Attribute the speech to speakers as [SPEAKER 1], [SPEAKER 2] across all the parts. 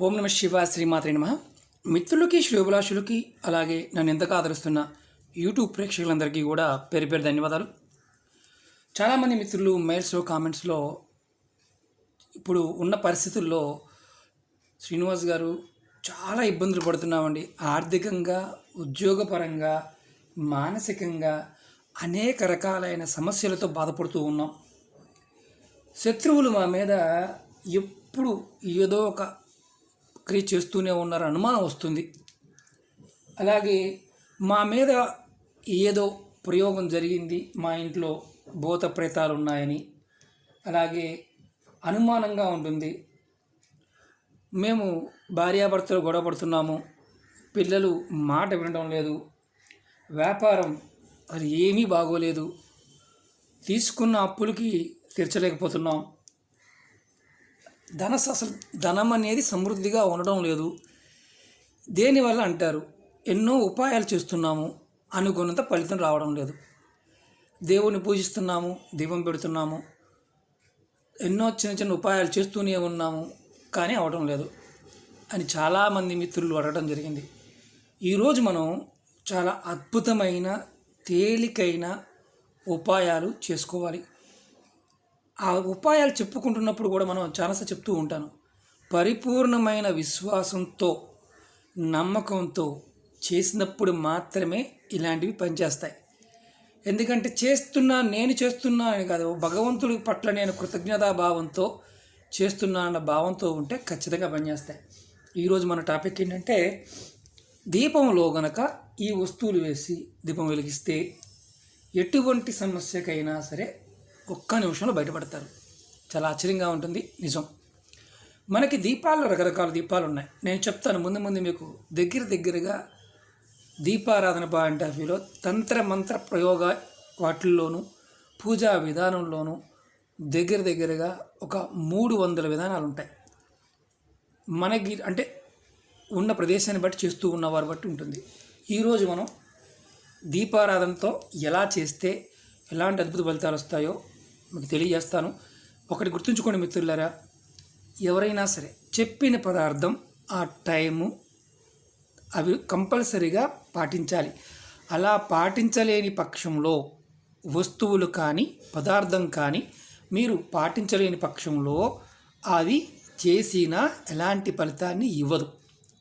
[SPEAKER 1] ఓం నమ శివ శ్రీమాత్రి నమ. మిత్రులకి శ్రేభిలాషులకి అలాగే నన్ను ఎంతగా ఆదరిస్తున్న యూట్యూబ్ ప్రేక్షకులందరికీ కూడా పేరు పేరు ధన్యవాదాలు. చాలామంది మిత్రులు మెయిల్స్లో కామెంట్స్లో ఇప్పుడు ఉన్న పరిస్థితుల్లో శ్రీనివాస్ గారు చాలా ఇబ్బందులు పడుతున్నామండి. ఆర్థికంగా ఉద్యోగపరంగా మానసికంగా అనేక రకాలైన సమస్యలతో బాధపడుతూ ఉన్నాం. శత్రువులు మా మీద ఎప్పుడు ఏదో ఒక క్రియ చేస్తూనే ఉన్నారు అనుమానం వస్తుంది. అలాగే మా మీద ఏదో ప్రయోగం జరిగింది. మా ఇంట్లో భూత ప్రేతాలు ఉన్నాయని. అలాగే అనుమానంగా ఉంటుంది. మేము భార్యాభర్తలు గొడవపడుతున్నాము పిల్లలు మాట వినడం లేదు. వ్యాపారం అది ఏమీ బాగోలేదు. తీసుకున్న అప్పులకి తీర్చలేకపోతున్నాం. ధన అసలు ధనం అనేది సమృద్ధిగా ఉండడం లేదు. దేనివల్ల అంటారు? ఎన్నో ఉపాయాలు చేస్తున్నాము అనుకున్నంత ఫలితం రావడం లేదు. దేవుని పూజిస్తున్నాము దీపం పెడుతున్నాము ఎన్నో చిన్న చిన్న ఉపాయాలు చేస్తూనే ఉన్నాము కానీ అవడం లేదు అని చాలామంది మిత్రులు అడగడం జరిగింది. ఈరోజు మనం చాలా అద్భుతమైన తేలికైన ఉపాయాలు చేసుకోవాలి. ఆ ఉపాయాలు చెప్పుకుంటున్నప్పుడు కూడా మనం చాలాసార్లు చెప్తూ ఉంటాను. పరిపూర్ణమైన విశ్వాసంతో నమ్మకంతో చేసినప్పుడు మాత్రమే ఇలాంటివి పనిచేస్తాయి. ఎందుకంటే చేస్తున్నా నేను చేస్తున్నా అని కాదు భగవంతుడి పట్ల నేను కృతజ్ఞతాభావంతో చేస్తున్నా అన్న భావంతో ఉంటే ఖచ్చితంగా పనిచేస్తాయి. ఈరోజు మన టాపిక్ ఏంటంటే దీపంలో గనక ఈ వస్తువులు వేసి దీపం వెలిగిస్తే ఎటువంటి సమస్యకైనా సరే ఒక్క నిమిషంలో బయటపడతారు. చాలా ఆశ్చర్యంగా ఉంటుంది. నిజం. మనకి దీపాల్లో రకరకాల దీపాలు ఉన్నాయి. నేను చెప్తాను ముందు ముందు మీకు దగ్గర దగ్గరగా దీపారాధన పాయింట్ ఆఫ్ వ్యూలో తంత్ర మంత్ర ప్రయోగ వాటిల్లోనూ పూజా విధానంలోనూ దగ్గర దగ్గరగా ఒక మూడు వందల విధానాలు ఉంటాయి. మనకి అంటే ఉన్న ప్రదేశాన్ని బట్టి చేస్తూ ఉన్నవారు బట్టి ఉంటుంది. ఈరోజు మనం దీపారాధనతో ఎలా చేస్తే ఎలాంటి అద్భుత ఫలితాలు వస్తాయో మీకు తెలియజేస్తాను. ఒకటి గుర్తుంచుకోండి మిత్రులారా ఎవరైనా సరే చెప్పిన పదార్థం ఆ టైము అవి కంపల్సరీగా పాటించాలి. అలా పాటించలేని పక్షంలో వస్తువులు కానీ పదార్థం కానీ మీరు పాటించలేని పక్షంలో అది చేసిన ఎలాంటి ఫలితాన్ని ఇవ్వదు.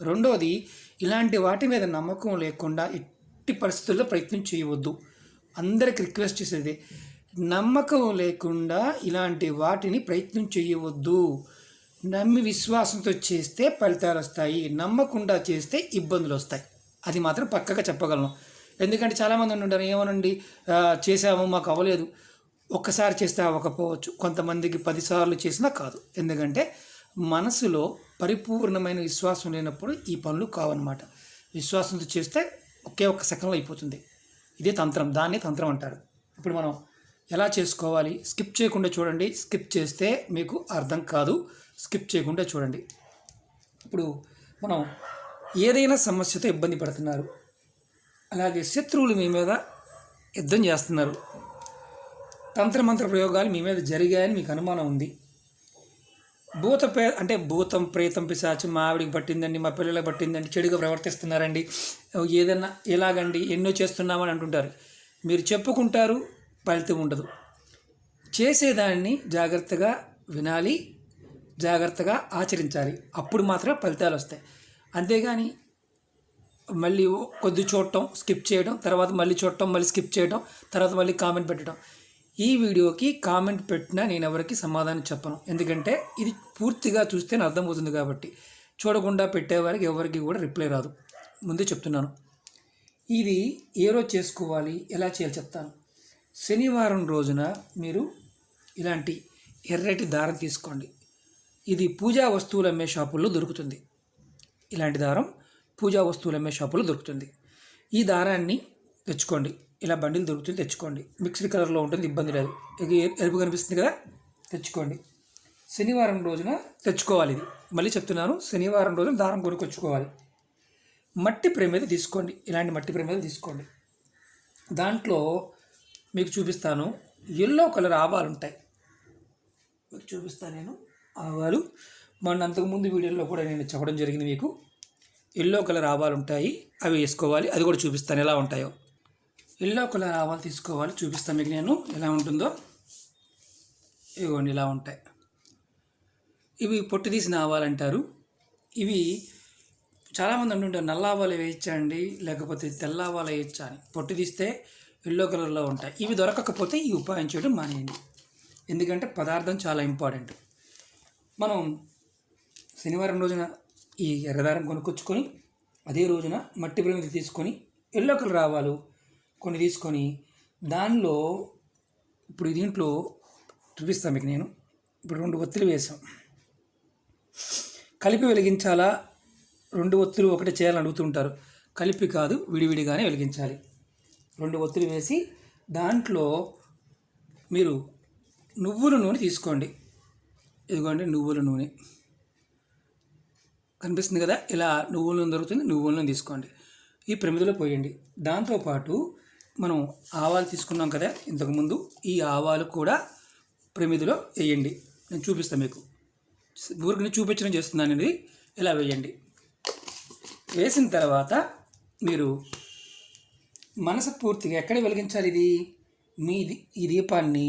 [SPEAKER 1] రెండోది ఇలాంటి వాటి మీద నమ్మకం లేకుండా ఎట్టి పరిస్థితుల్లో ప్రయత్నం చేయవద్దు. అందరికి రిక్వెస్ట్ చేసేది నమ్మకం లేకుండా ఇలాంటి వాటిని ప్రయత్నం చేయవద్దు నమ్మి విశ్వాసంతో చేస్తే ఫలితాలు వస్తాయి. నమ్మకుండా చేస్తే ఇబ్బందులు వస్తాయి. అది మాత్రం పక్కగా చెప్పగలను. ఎందుకంటే చాలామంది ఉంటారు ఏమనండి చేసాము మాకు అవ్వలేదు. ఒక్కసారి చేస్తే అవ్వకపోవచ్చు. కొంతమందికి పదిసార్లు చేసినా కాదు. ఎందుకంటే మనసులో పరిపూర్ణమైన విశ్వాసం లేనప్పుడు ఈ పనులు కావన్నమాట. విశ్వాసంతో చేస్తే ఒకే ఒక్క సెకండ్లో అయిపోతుంది. ఇదే తంత్రం. దాన్ని తంత్రం అంటారు. ఇప్పుడు మనం ఎలా చేసుకోవాలి? స్కిప్ చేయకుండా చూడండి. స్కిప్ చేస్తే మీకు అర్థం కాదు. స్కిప్ చేయకుండా చూడండి. ఇప్పుడు మనం ఏదైనా సమస్యతో ఇబ్బంది పడుతున్నారు. అలాగే శత్రువులు మీ మీద యుద్ధం చేస్తున్నారు. తంత్రమంత్ర ప్రయోగాలు మీ మీద జరిగాయని మీకు అనుమానం ఉంది. భూత ప్రే అంటే భూతం ప్రేతం పిశాచి మా ఆవిడికి పట్టిందండి మా పిల్లలకు పట్టిందండి చెడుగా ప్రవర్తిస్తున్నారండి. ఏదన్నా ఎలాగండి ఎన్నో చేస్తున్నామని అంటుంటారు. మీరు చెప్పుకుంటారు ఫలితం ఉండదు. చేసేదాన్ని జాగ్రత్తగా వినాలి జాగ్రత్తగా ఆచరించాలి. అప్పుడు మాత్రమే ఫలితాలు వస్తాయి. అంతేగాని మళ్ళీ కొద్ది చూడటం స్కిప్ చేయడం తర్వాత మళ్ళీ చూడటం మళ్ళీ స్కిప్ చేయడం తర్వాత మళ్ళీ కామెంట్ పెట్టడం. ఈ వీడియోకి కామెంట్ పెట్టినా నేను ఎవరికి సమాధానం చెప్పను. ఎందుకంటే ఇది పూర్తిగా చూస్తేనే అర్థమవుతుంది కాబట్టి. చూడకుండా పెట్టేవారికి ఎవరికి కూడా రిప్లై రాదు. ముందే చెప్తున్నాను. ఇది ఏ రోజు చేసుకోవాలి? ఎలా చేయాలి చెప్తాను. శనివారం రోజున మీరు ఇలాంటి ఎర్రటి దారం తీసుకోండి. ఇది పూజా వస్తువులు అమ్మే షాపుల్లో దొరుకుతుంది. ఇలాంటి దారం పూజా వస్తువులు అమ్మే షాపులో దొరుకుతుంది. ఈ దారాన్ని తెచ్చుకోండి. ఇలా బండిలు దొరుకుతుంది తెచ్చుకోండి. మిక్స్డ్ కలర్లో ఉంటుంది ఇబ్బంది లేదు. ఎరుపు కనిపిస్తుంది కదా తెచ్చుకోండి. శనివారం రోజున తెచ్చుకోవాలి ఇది. మళ్ళీ చెప్తున్నాను శనివారం రోజున దారం కొనుక్కొచ్చుకోవాలి. మట్టి ప్రమేద తీసుకోండి. ఇలాంటి మట్టి ప్రమేద తీసుకోండి. దాంట్లో మీకు చూపిస్తాను. ఎల్లో కలర్ ఆవాలు ఉంటాయి. మీకు చూపిస్తాను నేను ఆవాలు. మొన్న అంతకుముందు వీడియోలో కూడా నేను చెప్పడం జరిగింది మీకు. ఎల్లో కలర్ ఆవాలు ఉంటాయి. అవి వేసుకోవాలి. అది కూడా చూపిస్తాను. ఎలా ఉంటాయో. ఎల్లో కలర్ ఆవాలు తీసుకోవాలి. చూపిస్తాను మీకు నేను ఎలా ఉంటుందో. ఇవ్వండి ఇలా ఉంటాయి. ఇవి పొట్టు తీసిన ఆవాలు అంటారు. ఇవి చాలామంది అంటుంటారు నల్ల ఆవాలు వేయించండి లేకపోతే తెల్ల ఆవాలు వేయచ్చా అని పొట్టు తీస్తే ఎల్లో కలర్లో ఉంటాయి. ఇవి దొరకకపోతే ఈ ఉపాయం చేయడం మానేయండి. ఎందుకంటే పదార్థం చాలా ఇంపార్టెంట్. మనం శనివారం రోజున ఈ ఎర్రదారం కొనుక్కొచ్చుకొని అదే రోజున మట్టి ప్రమిది తీసుకొని ఎల్లో కలర్ ఆవాలు కొన్ని తీసుకొని దానిలో ఇప్పుడు దీంట్లో చూపిస్తాను మీకు నేను. ఇప్పుడు రెండు ఒత్తులు వేసాం కలిపి వెలిగించాలా? రెండు ఒత్తులు ఒకటే చేయాలని అడుగుతుంటారు కలిపి కాదు విడివిడిగానే వెలిగించాలి. రెండు ఒత్తిడి వేసి దాంట్లో మీరు నువ్వుల నూనె తీసుకోండి. ఇదిగోండి నువ్వుల నూనె. కనిపిస్తుంది కదా? ఇలా నువ్వుల నూనె దొరుకుతుంది నువ్వుల నూనె తీసుకోండి. ఈ ప్రమిదలో పోయండి. దాంతోపాటు మనం ఆవాలు తీసుకున్నాం కదా ఇంతకుముందు ఈ ఆవాలు కూడా ప్రమిదిలో వేయండి. నేను చూపిస్తాను మీకు. ఊరికి చూపించడం చేస్తున్నాను ఇది ఇలా వేయండి. వేసిన తర్వాత మీరు మనసు పూర్తిగా ఎక్కడ వెలిగించాలి ఇది? మీ ఈ దీపాన్ని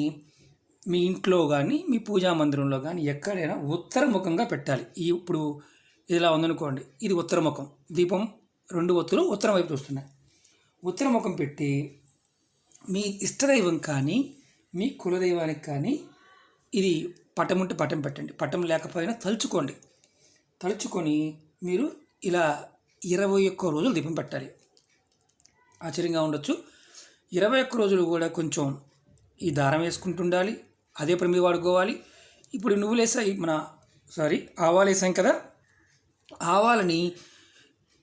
[SPEAKER 1] మీ ఇంట్లో కానీ మీ పూజా మందిరంలో కానీ ఎక్కడైనా ఉత్తరముఖంగా పెట్టాలి. ఈ ఇప్పుడు ఇలా ఉందనుకోండి ఇది ఉత్తరముఖం దీపం రెండు ఒత్తులు ఉత్తరం వైపు చూస్తున్నాయి. ఉత్తరముఖం పెట్టి మీ ఇష్టదైవం కానీ మీ కులదైవానికి కానీ ఇది పటం ఉంటే పటం పెట్టండి. పటం లేకపోయినా తలుచుకోండి. తలుచుకొని మీరు ఇలా ఇరవై ఒక్క రోజులు దీపం పెట్టాలి. ఆశ్చర్యంగా ఉండొచ్చు. ఇరవై ఒక్క రోజులు కూడా కొంచెం ఈ దారం వేసుకుంటుండాలి అదే ప్రమి వాడుకోవాలి. ఇప్పుడు నువ్వులు వేసాయి మన సారీ ఆవాలు వేసాం కదా. ఆవాలని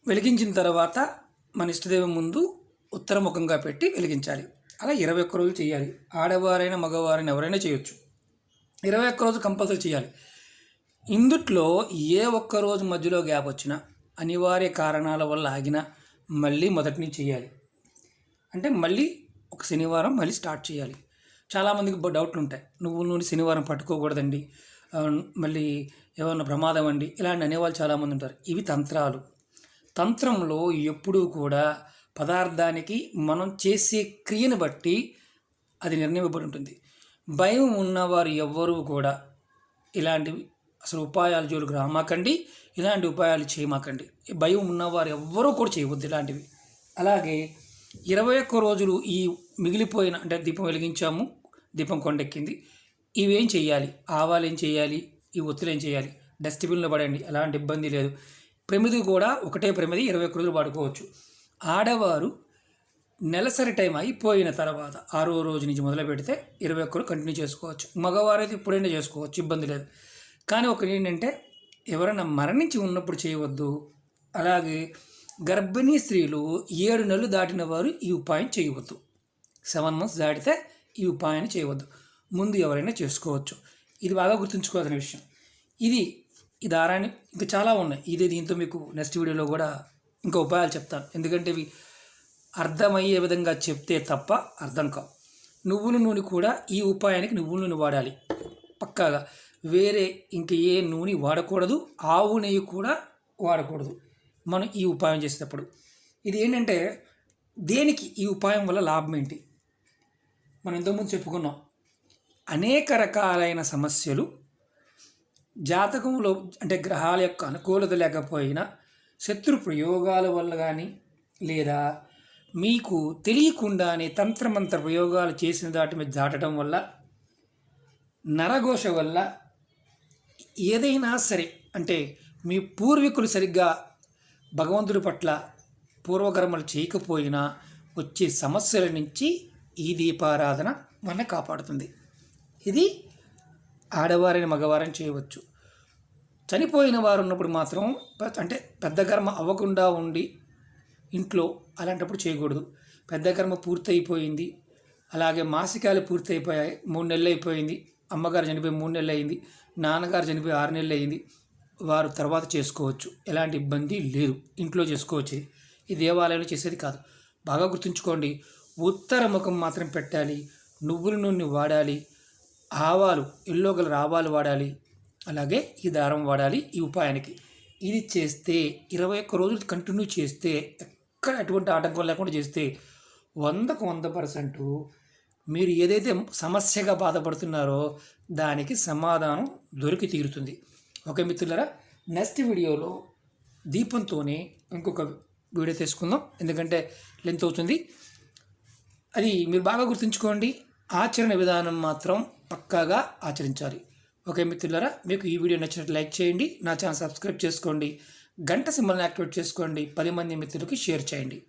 [SPEAKER 1] వెలిగించిన తర్వాత మన ఇష్టదేవం ముందు ఉత్తరముఖంగా పెట్టి వెలిగించాలి. అలా ఇరవై ఒక్క రోజులు చేయాలి. ఆడవారైనా మగవారైనా ఎవరైనా చేయొచ్చు. ఇరవై ఒక్క రోజు కంపల్సరీ చేయాలి. ఇందుట్లో ఏ ఒక్క రోజు మధ్యలో గ్యాప్ వచ్చినా అనివార్య కారణాల వల్ల ఆగినా మళ్ళీ మొదటి నుంచి చేయాలి. అంటే మళ్ళీ ఒక శనివారం మళ్ళీ స్టార్ట్ చేయాలి. చాలామందికి డౌట్లు ఉంటాయి నువ్వుల నూనె శనివారం పట్టుకోకూడదండి. మళ్ళీ ఏమన్నా ప్రమాదం అండి ఇలాంటి అనేవాళ్ళు చాలామంది ఉంటారు. ఇవి తంత్రాలు. తంత్రంలో ఎప్పుడూ కూడా పదార్థానికి మనం చేసే క్రియను బట్టి అది నిర్ణయింపబడి ఉంటుంది. భయం ఉన్నవారు ఎవ్వరూ కూడా ఇలాంటివి అసలు ఉపాయాలు జోలికి రామాకండి ఇలాంటి ఉపాయాలు చేయమాకండి. భయం ఉన్నవారు ఎవ్వరూ కూడా చేయవద్దు ఇలాంటివి. అలాగే ఇరవై ఒక్క రోజులు ఈ మిగిలిపోయిన అంటే దీపం వెలిగించాము దీపం కొండెక్కింది. ఇవేం చేయాలి ఆవాలు ఏం చేయాలి ఈ ఒత్తులు ఏం చేయాలి డస్ట్బిన్లో పడండి ఎలాంటి ఇబ్బంది లేదు. ప్రమిది కూడా ఒకటే ప్రమిది ఇరవై ఒక్క రోజులు వాడుకోవచ్చు. ఆడవారు నెలసరి టైం అయిపోయిన తర్వాత ఆరో రోజు నుంచి మొదలు పెడితే ఇరవై ఒక్కరు కంటిన్యూ చేసుకోవచ్చు. మగవారైతే ఇప్పుడైనా చేసుకోవచ్చు ఇబ్బంది లేదు. కానీ ఒకటి ఏంటంటే ఎవరైనా మరణించి ఉన్నప్పుడు చేయవద్దు. అలాగే గర్భిణీ స్త్రీలు ఏడు నెలలు దాటిన వారు ఈ ఉపాయం చేయవద్దు. సెవెన్ మంత్స్ దాటితే ఈ ఉపాయాన్ని చేయవద్దు. ముందు ఎవరైనా చేసుకోవచ్చు. ఇది బాగా గుర్తుంచుకోవాల్సిన విషయం. ఇది ఈ దారాన్ని ఇంకా చాలా ఉన్నాయి. ఇది దీంతో మీకు నెక్స్ట్ వీడియోలో కూడా ఇంకా ఉపాయాలు చెప్తాను. ఎందుకంటే ఇవి అర్థమయ్యే విధంగా చెప్తే తప్ప అర్థం కావు. నువ్వుల నూనె కూడా ఈ ఉపాయానికి నువ్వుల నూనె వాడాలి. పక్కాగా వేరే ఇంక ఏ నూనె వాడకూడదు. ఆవు నెయ్యి కూడా వాడకూడదు. మనం ఈ ఉపాయం చేసేటప్పుడు. ఇది ఏంటంటే దేనికి ఈ ఉపాయం వల్ల లాభం ఏంటి? మనం ఇంతకుముందు చెప్పుకున్నాం. అనేక రకాలైన సమస్యలు జాతకంలో అంటే గ్రహాల యొక్క అనుకూలత లేకపోయినా శత్రు ప్రయోగాల వల్ల కానీ లేదా మీకు తెలియకుండానే తంత్రమంత్ర ప్రయోగాలు చేసిన దాటి మీద దాటడం వల్ల నరఘోష వల్ల ఏదైనా సరే అంటే మీ పూర్వీకులు సరిగ్గా భగవంతుడి పట్ల పూర్వకర్మలు చేయకపోయినా వచ్చే సమస్యల నుంచి ఈ దీపారాధన మన కాపాడుతుంది. ఇది ఆడవారిని మగవారిని చేయవచ్చు. చనిపోయిన వారు ఉన్నప్పుడు మాత్రం అంటే పెద్ద కర్మ అవ్వకుండా ఉండి ఇంట్లో అలాంటప్పుడు చేయకూడదు. పెద్ద కర్మ పూర్తయిపోయింది. అలాగే మాసికాలు పూర్తయిపోయాయి. మూడు నెలలు అయిపోయింది అమ్మగారు చనిపోయి మూడు నెలలు అయింది నాన్నగారు చనిపోయి ఆరు నెలలు అయింది వారు తర్వాత చేసుకోవచ్చు. ఎలాంటి ఇబ్బంది లేదు. ఇంట్లో చేసుకోవచ్చు. ఈ దేవాలయంలో చేసేది కాదు. బాగా గుర్తుంచుకోండి. ఉత్తర ముఖం మాత్రం పెట్టాలి. నువ్వుల నూనె వాడాలి. ఆవాలు ఎల్లో కలర్ ఆవాలు వాడాలి. అలాగే ఈ దారం వాడాలి ఈ ఉపాయానికి. ఇది చేస్తే ఇరవై ఒక్క రోజులు కంటిన్యూ చేస్తే ఎక్కడ ఎటువంటి ఆటంకం లేకుండా చేస్తే వందకు వంద పర్సెంట్ మీరు ఏదైతే సమస్యగా బాధపడుతున్నారో దానికి సమాధానం దొరికి తీరుతుంది. ఓకే మిత్రులరా నెక్స్ట్ వీడియోలో దీపంతోనే ఇంకొక వీడియో తీసుకుందాం. ఎందుకంటే లెంత్ అవుతుంది. అది మీరు బాగా గుర్తుంచుకోండి. ఆచరణ విధానం మాత్రం పక్కాగా ఆచరించాలి. ఓకే మిత్రులారా మీకు ఈ వీడియో నచ్చినట్టు లైక్ చేయండి. నా ఛానల్ సబ్స్క్రైబ్ చేసుకోండి. గంట సింబల్ని యాక్టివేట్ చేసుకోండి. పది మంది మిత్రులకి షేర్ చేయండి.